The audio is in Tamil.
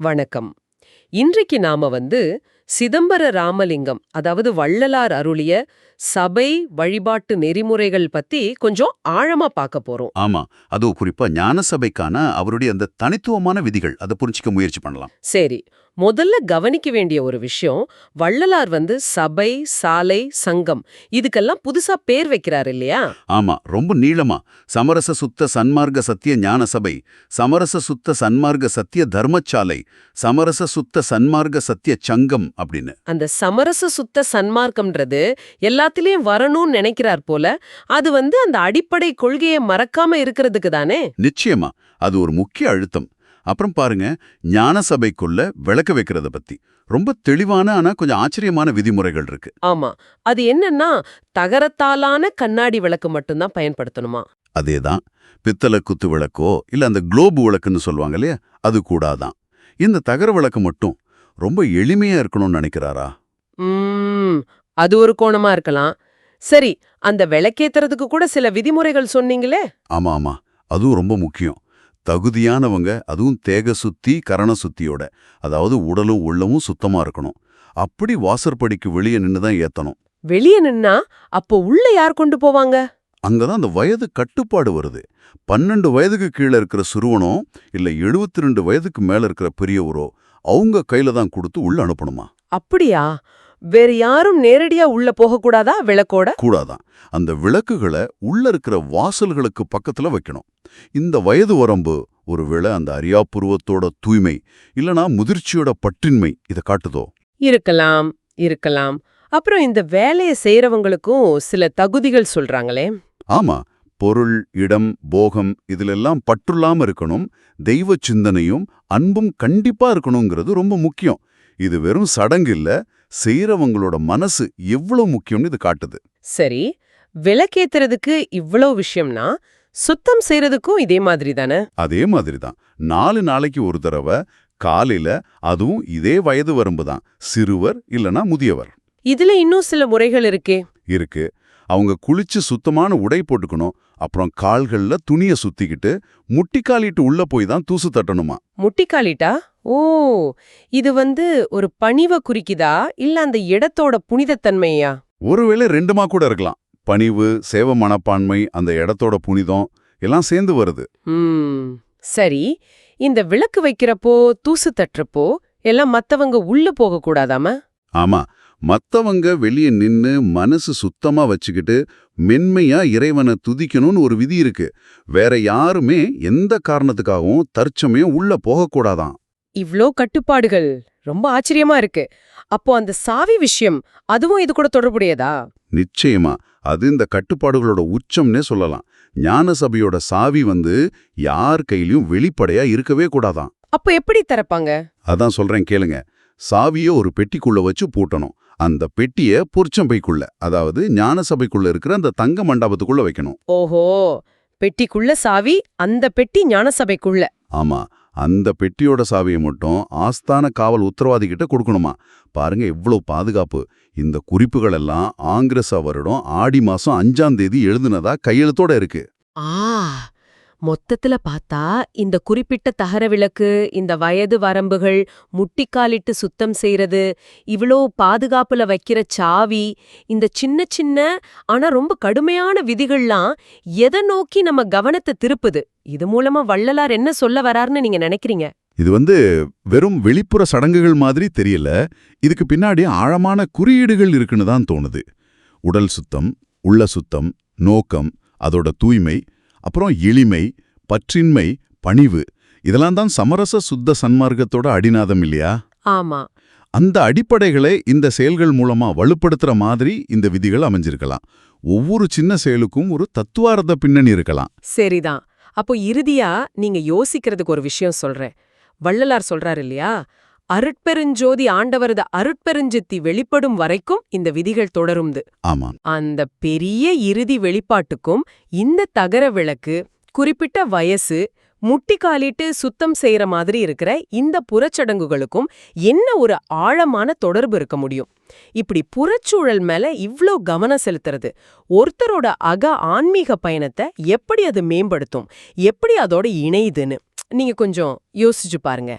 வணக்கம். இன்றைக்கு நாம வந்து சிதம்பர ராமலிங்கம் அதாவது வள்ளலார் அருளிய சபை வழிபாட்டு நெறிமுறைகள் பத்தி கொஞ்சம் ஆழமா பார்க்க போறோம். ஆமா அதுவும் குறிப்பா ஞான சபைக்கான அவருடைய அந்த தனித்துவமான விதிகள் அதை புரிஞ்சிக்க முயற்சி பண்ணலாம். சரி முதல்ல கவனிக்க வேண்டிய ஒரு விஷயம் வள்ளலார் வந்து சபை சாலை சங்கம் இதுக்கெல்லாம் புதுசா பேர் வைக்கிறார் இல்லையா? ஆமா ரொம்ப நீளமா. சமரச சுத்த சன்மார்க்க சத்திய ஞான சபை சமரச சுத்த சன்மார்க்க சத்திய தர்மசாலை சமரச சுத்த சன்மார்க்க சத்திய சங்கம் அப்படின்னு. அந்த சமரச சுத்த சன்மார்க்கம்ன்றது எல்லாத்திலயும் வரணும்னு நினைக்கிறார் போல அது வந்து அந்த அடிப்படை கொள்கையை மறக்காம இருக்கிறதுக்கு தானே? நிச்சயமா அது ஒரு முக்கிய அழுத்தம். அப்புறம் பாருங்க ஞான சபைக்குள்ள விளக்க வைக்கிறத பத்தி. ரொம்ப தெளிவான ஆனா கொஞ்சம் ஆச்சரியமான விதிமுறைகள் இருக்கு. ஆமா. அது என்னன்னா தகரத்தாலான கண்ணாடி விளக்கு மட்டும்தான் பயன்படுத்தணுமா? அதேதான். பித்தளை குத்து விளக்கோ இல்ல அந்த குளோபு விளக்குன்னு சொல்லுவாங்க இல்லையா அது கூடாதான். இந்த தகர விளக்கு மட்டும் ரொம்ப எளிமையா இருக்கணும்னு நினைக்கிறாரா? அது ஒரு கோணமா இருக்கலாம். சரி அந்த விளக்கேத்துறதுக்கு கூட சில விதிமுறைகள் சொன்னீங்களே? ஆமா ஆமா. அதுவும் ரொம்ப முக்கியம். தகுதியானவங்க அதுவும் தேக சுத்தி கரண சுத்தியோட. அதாவது உடலும் உள்ளமும் சுத்தமா இருக்கணும். அப்படி வாசற்படிக்கு வெளியே நின்னு தான் ஏத்தணும். வெளிய நின்னா அப்போ உள்ள யார் கொண்டு போவாங்க? அங்கதான் அந்த வயது கட்டுப்பாடு வருது. பன்னெண்டு வயதுக்கு கீழே இருக்கிற சிறுவனோ இல்ல எழுபத்தி ரெண்டு வயதுக்கு மேல இருக்கிற பெரியவரோ அவங்க கையில தான் கொடுத்து உள்ள அனுப்பணுமா? அப்படியா? வேற யாரும் நேரடியா உள்ள போகக்கூடாதா? விளக்கோட? கூடாதான். அந்த விளக்குகளை உள்ள இருக்கிற வாசல்களுக்கு பக்கத்துல வைக்கணும். இந்த வயது வரம்பு ஒருவேளை அந்த அரியாபுருவத்தோட தூய்மை இல்லனா முதிர்ச்சியோட பற்றின்மை இதை காட்டுதோ? இருக்கலாம் இருக்கலாம். அப்புறம் இந்த வேலையை செய்யறவங்களுக்கும் சில தகுதிகள் சொல்றாங்களே. ஆமா. பொருள் இடம் போகம் இதிலெல்லாம் பற்றுள்ளாம இருக்கணும். தெய்வ சிந்தனையும் அன்பும் கண்டிப்பா இருக்கணுங்கிறது ரொம்ப முக்கியம். இது வெறும் சடங்கு இல்ல. செய்யறவங்களோட மனசு எவ்வளவு முக்கியம்னு இது காட்டுது. சரி விளக்கேத்துறதுக்கு இவ்ளோ விஷயம்னா சுத்தம் செய்யறதுக்கும் இதே மாதிரி தானே? அதே மாதிரி தான். நாலு நாளைக்கு ஒரு தடவை காலையில அதுவும் இதே வயது வரம்பு தான். சிறுவர் இல்லனா முதியவர். இதுல இன்னும் சில முறைகள் இருக்கே. இருக்கு. அவங்க குளிச்சு சுத்தமான உடை போட்டுக்கணும். அப்புறம் கால்கள்ல துணிய சுத்திக்கிட்டு முட்டிக்காலிட்டு உள்ள போய் தான் தூசு தட்டணுமா? முட்டிக்காலிட்டா? ஓ இது வந்து ஒரு பணிவ குறிக்குதா? இல்ல அந்த இடத்தோட புனிதத்தன்மையா? ஒருவேளை ரெண்டுமா கூட இருக்கலாம். பணிவு சேவ மனப்பான்மை அந்த இடத்தோட புனிதம் எல்லாம் சேர்ந்து வருது. சரி. இந்த விளக்கு வைக்கிறப்போ தூசு தட்டுறப்போ எல்லாம் மத்தவங்க உள்ள போக கூடாதாம ஆமா மத்தவங்க வெளியே நின்னு மனசு சுத்தமா வச்சுக்கிட்டு மென்மையா இறைவனை துதிக்கணும்னு ஒரு விதி இருக்கு. வேற யாருமே எந்த காரணத்துக்காகவும் தற்சமயம் உள்ள போகக்கூடாதாம் இவ்ளோ கட்டுப்பாடுகள். ரொம்ப ஆச்சரியமா இருக்கு. அப்போ அந்த சாவி விஷயம் அதுவும் இது கூட தொடர்புடையதா? நிச்சயமா. அது இந்த கட்டுப்பாடுகளோட உச்சம்னே சொல்லலாம். ஞான சபையோட சாவி வந்து யார் கையிலயும் வெளிப்படையா இருக்கவே கூடாதாம் அப்போ எப்படி திறப்பாங்க? அதான் சொல்றேன் கேளுங்க. சாவியை ஒரு பெட்டிக்குள்ள வச்சு பூட்டணும். அந்த பெட்டிய பொற்சம்பைக்குள்ள அதாவது ஞான சபைக்குள்ள இருக்கிற அந்த தங்க மண்டபத்துக்குள்ள வைக்கணும். ஓஹோ! பெட்டிக்குள்ள சாவி அந்த பெட்டி ஞானசபைக்குள்ள. ஆமா அந்த பெட்டியோட சாவியை மட்டும் ஆஸ்தான காவல் உத்தரவாதி கிட்ட கொடுக்கணுமா? பாருங்க எவ்வளவு பாதுகாப்பு. இந்த குறிப்புகள் எல்லாம் ஆங்கிரச வருடம் ஆடி மாசம் அஞ்சாம் தேதி எழுதுனதா கையெழுத்தோட இருக்கு. ஆ மொத்தத்துல பார்த்தா இந்த குறிப்பிட்ட தகர விளக்கு இந்த வயது வரம்புகள் முட்டிக்காலிட்டு சுத்தம் செய்யறது இவ்ளோ பாதுகாப்புல வைக்கிற சாவி இந்த சின்ன சின்ன ஆனா ரொம்ப கடுமையான விதிகள்லாம் எதை நோக்கி நம்ம கவனத்தை திருப்புது? இது மூலமா வள்ளலார் என்ன சொல்ல வரார்னு நீங்க நினைக்கிறீங்க? இது வந்து வெறும் வெளிப்புற சடங்குகள் மாதிரி தெரியல. இதுக்கு பின்னாடி ஆழமான குறியீடுகள் இருக்குன்னு தான் தோணுது. உடல் சுத்தம் உள்ள சுத்தம் நோக்கம் அதோட தூய்மை அப்புறம் எளிமை பற்றின்மை பணிவு. இதெல்லாம் தான் சமரச சுத்த சன்மார்க்கத்தோட அடிநாதம் இல்லையா? ஆமா. அந்த அடிப்படைகளை இந்த செயல்கள் மூலமா வலுப்படுத்துற மாதிரி இந்த விதிகள் அமைஞ்சிருக்கலாம். ஒவ்வொரு சின்ன செயலுக்கும் ஒரு தத்துவார்த்த பின்னணி இருக்கலாம். சரிதான். அப்போ இறுதியா நீங்க யோசிக்கிறதுக்கு ஒரு விஷயம் சொல்றேன். வள்ளலார் சொல்றாரு இல்லையா? அருட்பெருஞ்சோதி ஆண்டவரது அருட்பெருஞ்சித்தி வெளிப்படும் வரைக்கும் இந்த விதிகள் தொடரும்து. ஆமா. அந்த பெரிய இறுதி வெளிப்பாட்டுக்கும் இந்த தகர விளக்கு குறிப்பிட்ட வயசு முட்டி காலிட்டு சுத்தம் செய்யற மாதிரி இருக்கிற இந்த புறச்சடங்குகளுக்கும் என்ன ஒரு ஆழமான தொடர்பு இருக்க முடியும்? இப்படி புறச்சூழல் மேல இவ்ளோ கவனம் செலுத்துறது. ஒருத்தரோட அக ஆன்மீக பயணத்தை எப்படி அது மேம்படுத்தும்? எப்படி அதோட இணையுதுன்னு? நீங்க கொஞ்சம் யோசிச்சு பாருங்க.